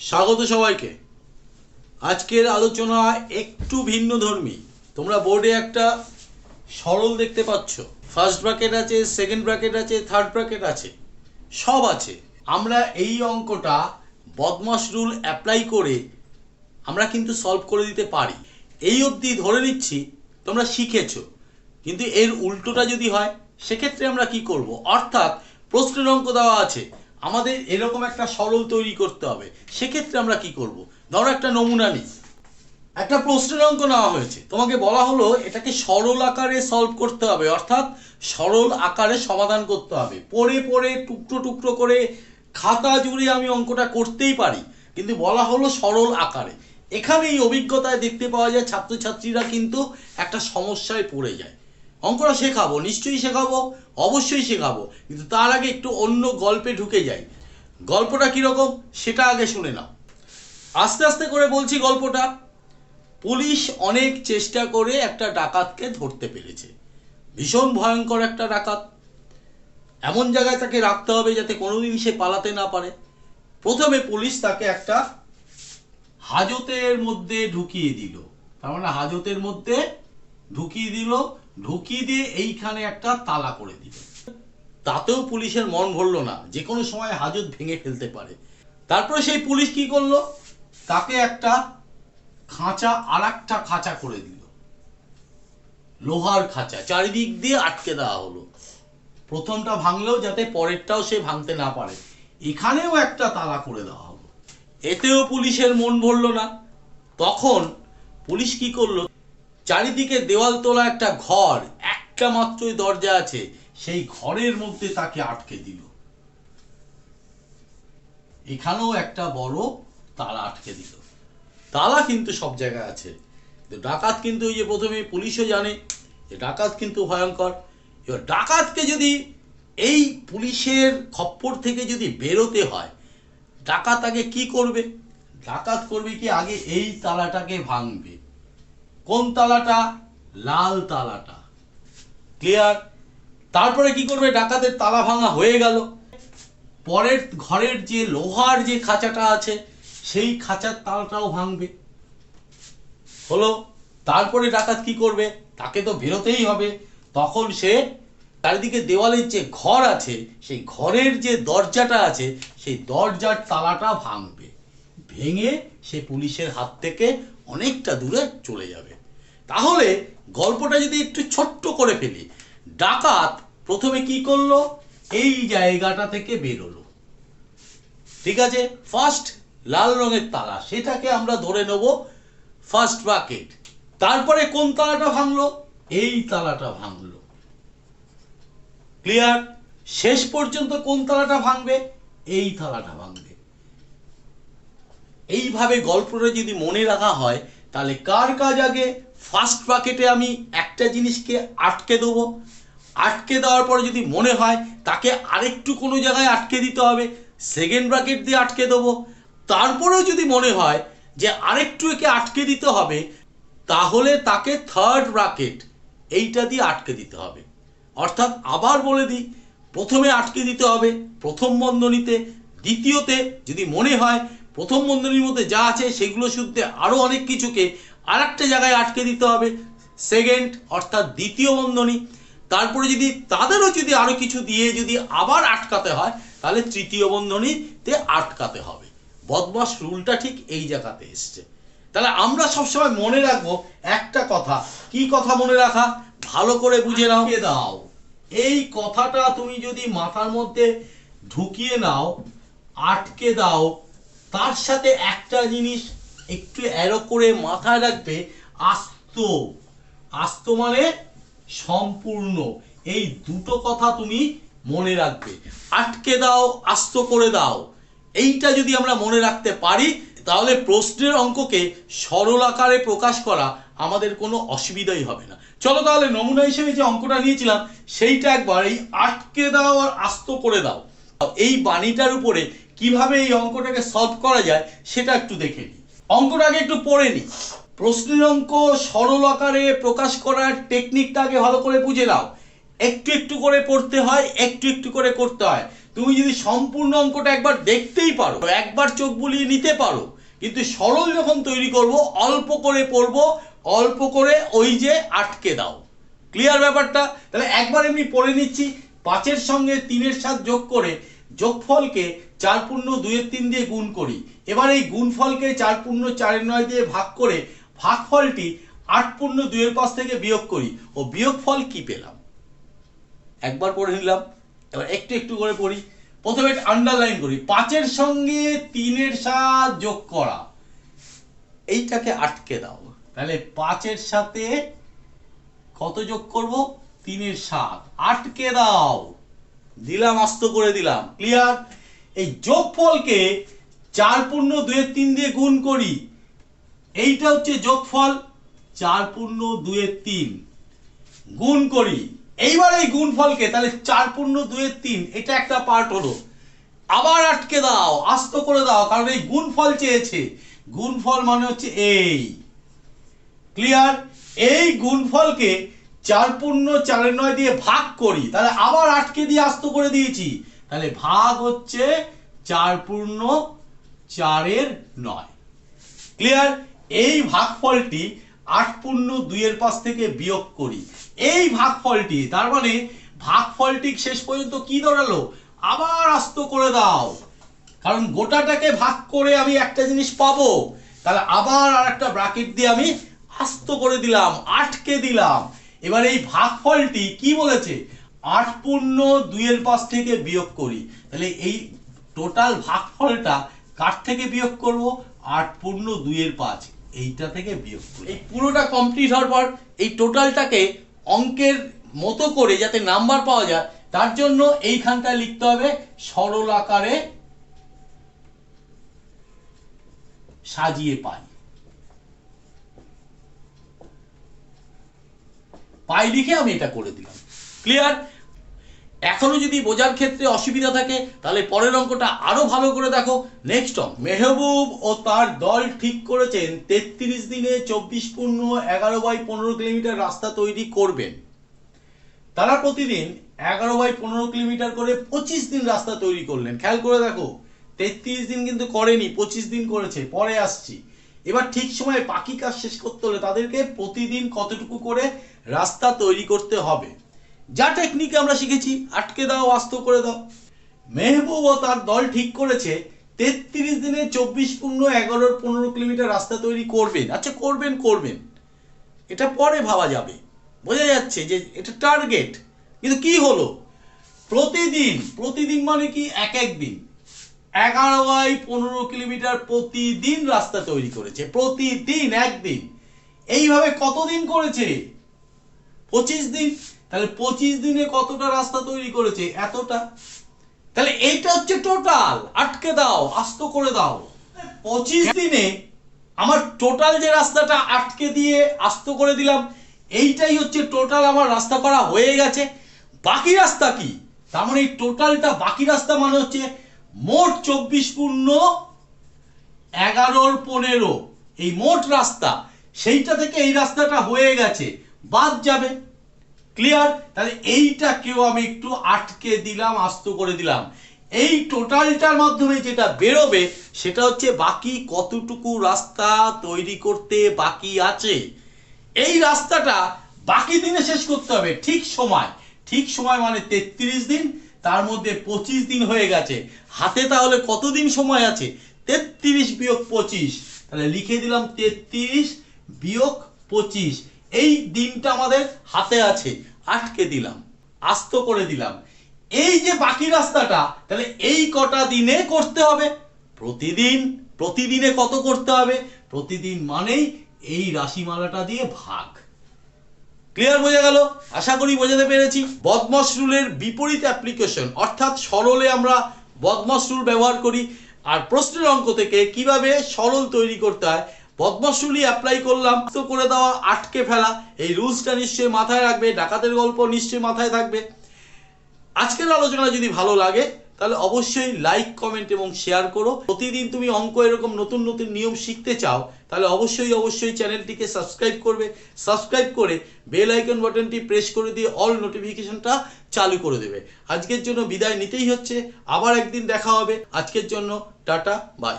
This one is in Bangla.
স্বাগত সবাইকে। আজকের আলোচনা একটু ভিন্ন ধর্মী। তোমরা বোর্ডে একটা সরল দেখতে পাচ্ছ। ফার্স্ট ব্র্যাকেট আছে, সেকেন্ড ব্র্যাকেট আছে, থার্ড ব্র্যাকেট আছে। সব আছে। আমরা এই অঙ্কটা বদমাস রুল অ্যাপ্লাই করে আমরা কিন্তু সলভ করে দিতে পারি। এই অবধি ধরে নিচ্ছি, তোমরা শিখেছো। কিন্তু এর উল্টোটা যদি হয়, সেক্ষেত্রে আমরা কি করব? অর্থাৎ প্রশ্নের অঙ্ক দেওয়া আছে। আমাদের এরকম একটা সরল তৈরি করতে হবে। সেক্ষেত্রে আমরা কি করব? ধরো একটা নমুনা নিই। একটা প্রশ্নের অঙ্ক নেওয়া হয়েছে। তোমাকে বলা হলো, এটাকে সরল আকারে সলভ করতে হবে। অর্থাৎ সরল আকারে সমাধান করতে হবে। পড়ে পড়ে, টুকরো টুকরো করে খাতা জুড়ে আমি অঙ্কটা করতেই পারি। কিন্তু বলা হলো সরল আকারে। এখানে এই অভিজ্ঞতায় দেখতে পাওয়া যায়, ছাত্রছাত্রীরা কিন্তু একটা সমস্যায় পড়ে যায়। অঙ্কটা শেখাবো, নিশ্চয়ই শেখাবো, অবশ্যই শেখাবো, কিন্তু তার আগে একটু অন্য গল্পে ঢুকে যাই। গল্পটা কীরকম সেটা আগে শুনে নাও। আস্তে আস্তে করে বলছি গল্পটা। পুলিশ অনেক চেষ্টা করে একটা ডাকাতকে ধরতে পেরেছে। ভীষণ ভয়ঙ্কর একটা ডাকাত। এমন জায়গায় তাকে রাখতে হবে যাতে কোনোদিন সে পালাতে না পারে। প্রথমে পুলিশ তাকে একটা হাজতের মধ্যে ঢুকিয়ে দিল। তার মানে হাজতের মধ্যে ঢুকিয়ে দিল ঢুকিয়ে দিয়ে এইখানে একটা তালা করে দিল তাতেও পুলিশের মন ভরলো না, যে কোনো সময় হাজত ভেঙে ফেলতে পারে। তারপরে সেই পুলিশ কি করল? তাকে একটা খাঁচা আর একটা খাঁচা করে দিল। লোহার খাঁচা, চারিদিক দিয়ে আটকে দেওয়া হলো। প্রথমটা ভাঙলেও যাতে পরেরটাও সে ভাঙতে না পারে। এখানেও একটা তালা করে দেওয়া হলো। এতেও পুলিশের মন ভরলো না। তখন পুলিশ কি করল? চারিদিকে দেওয়াল তোলা একটা ঘর, একটা মাত্রই দরজা আছে, সেই ঘরের মধ্যে তাকে আটকে দিল। এখানেও একটা বড় তালা আটকে দিল। তালা কিন্তু সব জায়গায় আছে। ডাকাত কিন্তু ওই যে প্রথমে পুলিশও জানে যে ডাকাত কিন্তু ভয়ঙ্কর। এবার ডাকাতকে যদি এই পুলিশের খপ্পর থেকে যদি বেরোতে হয়, ডাকাত আগে কি করবে? ডাকাত করবে কি আগে এই তালাটাকে ভাঙবে। কোন তালাটা? লাল তালাটা। ক্লিয়ার তারপরে কি করবে? ডাকাতের তালা ভাঙা হয়ে গেল। পরের ঘরের যে লোহার যে খাঁচাটা আছে, সেই খাঁচার তালাটাও ভাঙবে। হলো? তারপরে ডাকাত কি করবে? তাকে তো বেরোতেই হবে। তখন সে চারিদিকে দেওয়ালের যে ঘর আছে, সেই ঘরের যে দরজাটা আছে, সেই দরজার তালাটা ভাঙবে। ভেঙে সে পুলিশের হাত থেকে অনেকটা দূরে চলে যাবে। তাহলে গল্পটা যদি একটু ছোট্ট করে ফেলি, ডাকাত প্রথমে কি করল? এই জায়গাটা থেকে বেরোলো। ঠিক আছে? ফার্স্ট লাল রঙের তালা, সেটাকে আমরা ধরে নেব ফার্স্ট বাকেট তারপরে কোন তালাটা ভাঙলো? এই তালাটা ভাঙলো। ক্লিয়ার শেষ পর্যন্ত কোন তালাটা ভাঙবে? এই তালাটা ভাঙবে। এইভাবে গল্পটা যদি মনে রাখা হয়, তাহলে কার কাজ আগে? ফার্স্ট বাকেটে আমি একটা জিনিসকে আটকে দেবো। আটকে দেওয়ার পরে যদি মনে হয়, তাকে আরেকটু কোনো জায়গায় আটকে দিতে হবে। সেকেন্ড ব্রাকেট দিয়ে আটকে দেবো। তারপরেও যদি মনে হয় যে আরেকটু একে আটকে দিতে হবে, তাহলে তাকে থার্ড ব্রাকেট এইটা দিয়ে আটকে দিতে হবে। অর্থাৎ আবার বলে দিই, প্রথমে আটকে দিতে হবে প্রথম বন্ধনীতে, দ্বিতীয়তে যদি মনে হয় প্রথম বন্ধনীর মধ্যে যা আছে সেগুলো শুদ্ধে আরও অনেক কিছুকে আর একটা জায়গায় আটকে দিতে হবে। সেকেন্ড অর্থাৎ দ্বিতীয় বন্ধনী। তারপরে যদি তাদেরও যদি আরও কিছু দিয়ে যদি আবার আটকাতে হয় তাহলে তৃতীয় বন্ধনীতে আটকাতে হবে। বদমাস রুলটা ঠিক এই জায়গাতে এসছে। তাহলে আমরা সবসময় মনে রাখব একটা কথা। কি কথা মনে রাখা? ভালো করে বুঝে নাও। দাও। এই কথাটা তুমি যদি মাথার মধ্যে ঢুকিয়ে নাও আটকে দাও। তার সাথে একটা জিনিস একটু অ্যারো করে মাথায় রাখবে, আস্ত। আস্ত মানে সম্পূর্ণ। এই দুটো কথা তুমি মনে রাখবে। আটকে দাও, আস্ত করে দাও। এইটা যদি আমরা মনে রাখতে পারি, তাহলে প্রশ্নের অঙ্ককে সরল আকারে প্রকাশ করা আমাদের কোনো অসুবিধাই হবে না। চলো তাহলে নমুনা হিসেবে যে অঙ্কটা নিয়েছিলাম, সেইটা একবার এই আটকে দাও আর আস্ত করে দাও। এই বাণীটার উপরে কীভাবে এই অঙ্কটাকে সলভ করা যায় সেটা একটু দেখে নিই। অঙ্কটা আগে একটু পড়ে নিই। প্রশ্নের অঙ্ক সরল আকারে প্রকাশ করার টেকনিকটা আগে ভালো করে বুঝে নাও। একটু একটু করে পড়তে হয়, একটু একটু করে করতে হয়। তুমি যদি সম্পূর্ণ অঙ্কটা একবার দেখতেই পারো, একবার চোখ বুলিয়ে নিতে পারো, কিন্তু সরল যখন তৈরি করব, অল্প করে পড়ব, অল্প করে ওই যে আটকে দাও। ক্লিয়ার ব্যাপারটা? তাহলে একবার এমনি পড়ে নিচ্ছি, পাঁচের সঙ্গে তিনের সাত যোগ করে যোগফলকে চার পূর্ণ দুইয়ের তিন দিয়ে গুণ করি। এবার এই গুণফলকে চার পূর্ণ চারের নয় দিয়ে ভাগ করে ভাগফলটি আট পূর্ণ দুইয়ের পাশ থেকে বিয়োগ করি। ও বিয়োগফল কি পেলাম? একবার পড়ে নিলাম। এবার একটু একটু করে পড়ি। প্রথমে আন্ডারলাইন করি। পাঁচের সঙ্গে তিনের সাত যোগ করা। এইটাকে আটকে দাও। তাহলে পাঁচের সাথে কত যোগ করব? তিনের সাত আটকে দাও। দিলাম, আস্ত করে দিলাম। ক্লিয়ার এই যোগফলকে চার পূর্ণ দুয়ের তিন দিয়ে গুণ করি। এইটা হচ্ছে যোগফল চার পূর্ণ দুয়ের তিন। গুণ করি। এইবার এই গুণফলকে তাহলে চার পূর্ণ দুয়ের তিন, এটা একটা পার্ট হলো। আবার আটকে দাও, আস্ত করে দাও, কারণ এই গুণফল চেয়েছে। গুণফল মানে হচ্ছে এই। ক্লিয়ার এই গুণফলকে চার পূর্ণ চারের নয় দিয়ে ভাগ করি। তাহলে আবার আটকে দিয়ে আস্ত করে দিয়েছি। তাহলে ভাগ হচ্ছে চার পূর্ণ চারের নয়। ক্লিয়ার এই ভাগফলটি আট পূর্ণ দুইয়ের পাশ থেকে বিয়োগ করি। এই ভাগফলটি, তার মানে ভাগফলটি শেষ পর্যন্ত কি দাঁড়াল? আবার আস্ত করে দাও। কারণ গোটাটাকে ভাগ করে আমি একটা জিনিস পাবো। তাহলে আবার আর একটা ব্রাকেট দিয়ে আমি আস্ত করে দিলাম, আটকে দিলাম। এবার এই ভাগফলটি কি বলেছে? আট পূর্ণ দুইয়ের পাশ থেকে বিয়োগ করি। তাহলে এই টোটাল ভাগফলটা কার থেকে বিয়োগ করব? আট পূর্ণ দুইয়ের পাঁচ এইটা থেকে বিয়োগ করি। এই পুরোটা কমপ্লিট হওয়ার পর এই টোটালটাকে অঙ্কের মতো করে যাতে নাম্বার পাওয়া যায়, তার জন্য এইখানটায় লিখতে হবে সরল আকারে সাজিয়ে পাই। পাই লিখে আমি এটা করে দিলাম। ক্লিয়ার এখনও যদি বোঝার ক্ষেত্রে অসুবিধা থাকে, তাহলে পরের অঙ্কটা আরও ভালো করে দেখো। নেক্সট অঙ্ক। মেহবুব ও তার দল ঠিক করেছেন, তেত্রিশ দিনে চব্বিশ পূর্ণ এগারো বাই পনেরো কিলোমিটার রাস্তা তৈরি করবেন। তারা প্রতিদিন এগারো বাই পনেরো কিলোমিটার করে পঁচিশ দিন রাস্তা তৈরি করলেন। খেয়াল করে দেখো, তেত্রিশ দিন কিন্তু করেনি, পঁচিশ দিন করেছে, পরে আসছি। এবার ঠিক সময়ে বাকি কাজ শেষ করতে হলে তাদেরকে প্রতিদিন কতটুকু করে রাস্তা তৈরি করতে হবে? যা টেকনিক আমরা শিখেছি, আটকে দাও, আস্ত করে দাও। মেহবুব ও তার দল ঠিক করেছে, তেত্রিশ দিনে চব্বিশ পূর্ণ এগারোর পনেরো কিলোমিটার রাস্তা তৈরি করবেন। আচ্ছা করবেন করবেন। এটা পরে ভাবা যাবে। বোঝা যাচ্ছে যে এটা টার্গেট কিন্তু কি হলো? প্রতিদিন প্রতিদিন মানে কি? এক এক দিন। এগারো বাই পনেরো কিলোমিটার প্রতিদিন রাস্তা তৈরি করেছে। প্রতিদিন, একদিন। এইভাবে কতদিন করেছে? পঁচিশ দিন। তাহলে পঁচিশ দিনে কতটা রাস্তা তৈরি করেছে? এতটা। তাহলে এইটা হচ্ছে টোটাল আটকে দাও আস্ত করে দাও। পঁচিশ দিনে আমার টোটাল যে রাস্তাটা আটকে দিয়ে আস্ত করে দিলাম এইটাই হচ্ছে টোটাল আমার রাস্তা করা হয়ে গেছে। বাকি রাস্তা কি? তার মানে এই টোটালটা বাকি রাস্তা মানে হচ্ছে মোট চব্বিশ পূর্ণ এগারোর পনেরো। এই মোট রাস্তা সেইটা থেকে এই রাস্তাটা হয়ে গেছে। বাদ যাবে। ক্লিয়ার তাহলে এইটাকেও আমি একটু আটকে দিলাম, আস্ত করে দিলাম। এই টোটালটার মাধ্যমে যেটা বেরোবে, সেটা হচ্ছে বাকি কতটুকু রাস্তা তৈরি করতে বাকি আছে। এই রাস্তাটা বাকি দিনে শেষ করতে হবে, ঠিক সময়। ঠিক সময় মানে তেত্রিশ দিন, তার মধ্যে পঁচিশ দিন হয়ে গেছে। হাতে তাহলে কতদিন সময় আছে? তেত্রিশ বিয়োগ পঁচিশ। তাহলে লিখে দিলাম তেত্রিশ বিয়োগ পঁচিশ। এই দিনটা আমাদের হাতে আছে। আটকে দিলাম, আস্ত করে দিলাম। এই যে বাকি রাস্তাটা, তাহলে এই কটা দিনে করতে হবে। প্রতিদিন, প্রতিদিনে কত করতে হবে? প্রতিদিন মানেই এই রাশিমালাটা দিয়ে ভাগ। ক্লিয়ার বোঝা গেল? আশা করি বোঝাতে পেরেছি। বদমাস রুলের বিপরীত অ্যাপ্লিকেশন অর্থাৎ সরলে আমরা বদমাস রুল ব্যবহার করি। আর প্রশ্নের অঙ্ক থেকে কীভাবে সরল তৈরি করতে হয় রুলই অ্যাপ্লাই করলাম, তো করে দেওয়া আটকে ফেলা। এই রুলসটা নিশ্চয়ই মাথায় রাখবে, ডাকাতের গল্প নিশ্চয়ই মাথায় থাকবে। আজকের আলোচনা যদি ভালো লাগে, তাহলে অবশ্যই লাইক কমেন্ট এবং শেয়ার করো। প্রতিদিন তুমি অঙ্ক এরকম নতুন নতুন নিয়ম শিখতে চাও, তাহলে অবশ্যই অবশ্যই চ্যানেলটিকে সাবস্ক্রাইব করবে। সাবস্ক্রাইব করে বেল আইকন বাটনটি প্রেস করে দিয়ে অল নোটিফিকেশনটা চালু করে দেবে। আজকের জন্য বিদায় নিতেই হচ্ছে। আবার একদিন দেখা হবে। আজকের জন্য টাটা বাই